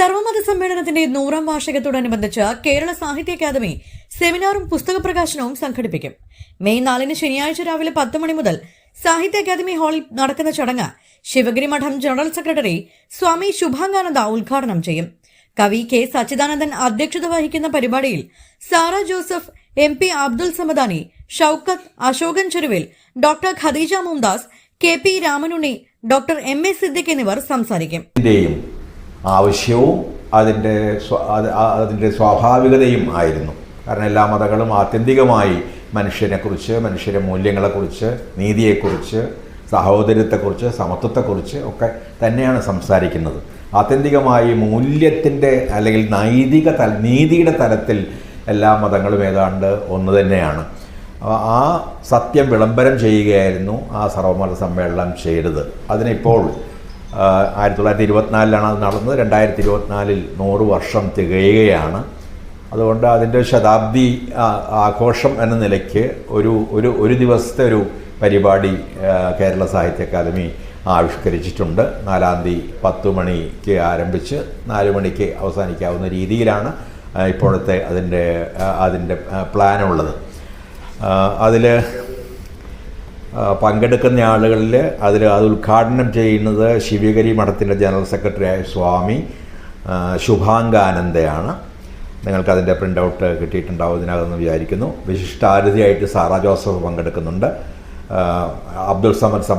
സർവമത സമ്മേളനത്തിന്റെ നൂറാം വാർഷികത്തോടനുബന്ധിച്ച് കേരള സാഹിത്യ അക്കാദമി സെമിനാറും പുസ്തക പ്രകാശനവും സംഘടിപ്പിക്കും. മെയ് നാലിന് ശനിയാഴ്ച രാവിലെ പത്ത് മണി മുതൽ സാഹിത്യ അക്കാദമി ഹാളിൽ നടക്കുന്ന ചടങ്ങ് ശിവഗിരി മഠം ജനറൽ സെക്രട്ടറി സ്വാമി ശുഭാംഗാനന്ദ ഉദ്ഘാടനം ചെയ്യും. കവി കെ സച്ചിദാനന്ദൻ അധ്യക്ഷത വഹിക്കുന്ന പരിപാടിയിൽ Sara Joseph M P Abdul Samadani Shaukath Ashokan Cheruvil doctor Khadija Mumtaz K P Ramanunni doctor M A Siddique എന്നിവർ സംസാരിക്കും. ആവശ്യവും അതിന്റെ അതിന്റെ സ്വാഭാവികതയും ആയിരുന്നു. കാരണം എല്ലാ മതങ്ങളും ആത്യന്തികമായി മനുഷ്യനെക്കുറിച്ച് മനുഷ്യരെ മൂല്യങ്ങളെക്കുറിച്ച് നീതിയെക്കുറിച്ച് സഹോദര്യത്തെക്കുറിച്ച് സമത്വത്തെക്കുറിച്ച് ഒക്കെ തന്നെയാണ് സംസാരിക്കുന്നത്. ആത്യന്തികമായി മൂല്യത്തിന്റെ അല്ലെങ്കിൽ നൈതിക തല നീതിയുടെ തലത്തിൽ എല്ലാ മതങ്ങളും ഏതാണ്ട് ഒന്ന് തന്നെയാണ്. ആ സത്യം വിളംബരം ചെയ്യുകയായിരുന്നു ആ സർവമത സമ്മേളനം ചെയ്തത്. അതിനിപ്പോൾ ആയിരത്തി തൊള്ളായിരത്തി ഇരുപത്തിനാലിലാണ് അത് നടന്നത്. രണ്ടായിരത്തി ഇരുപത്തിനാലിൽ നൂറ് വർഷം തികയുകയാണ്. അതുകൊണ്ട് അതിന്റെ ശതാബ്ദി ആഘോഷം എന്ന നിലയ്ക്ക് ഒരു ഒരു ഒരു ദിവസത്തെ ഒരു പരിപാടി കേരള സാഹിത്യ അക്കാദമി ആവിഷ്കരിച്ചിട്ടുണ്ട്. നാലാം തീയതി പത്ത് മണിക്ക് ആരംഭിച്ച് നാല് മണിക്ക് അവസാനിക്കാവുന്ന രീതിയിലാണ് ഇപ്പോഴത്തെ അതിന്റെ അതിന്റെ പ്ലാനുള്ളത്. അതിൽ പങ്കെടുക്കുന്ന ആളുകളിൽ അതിൽ അത് ഉദ്ഘാടനം ചെയ്യുന്നത് ശിവഗിരി മഠത്തിന്റെ ജനറൽ സെക്രട്ടറിയായ സ്വാമി ശുഭാംഗാനന്ദയാണ്. നിങ്ങൾക്കതിന്റെ പ്രിന്റ് ഔട്ട് കിട്ടിയിട്ടുണ്ടാവും ഇതിനകമെന്ന് വിചാരിക്കുന്നു. വിശിഷ്ടാരതിയായിട്ട് സാറാ ജോസഫ് പങ്കെടുക്കുന്നുണ്ട്. അബ്ദുൾ സമദ് സമ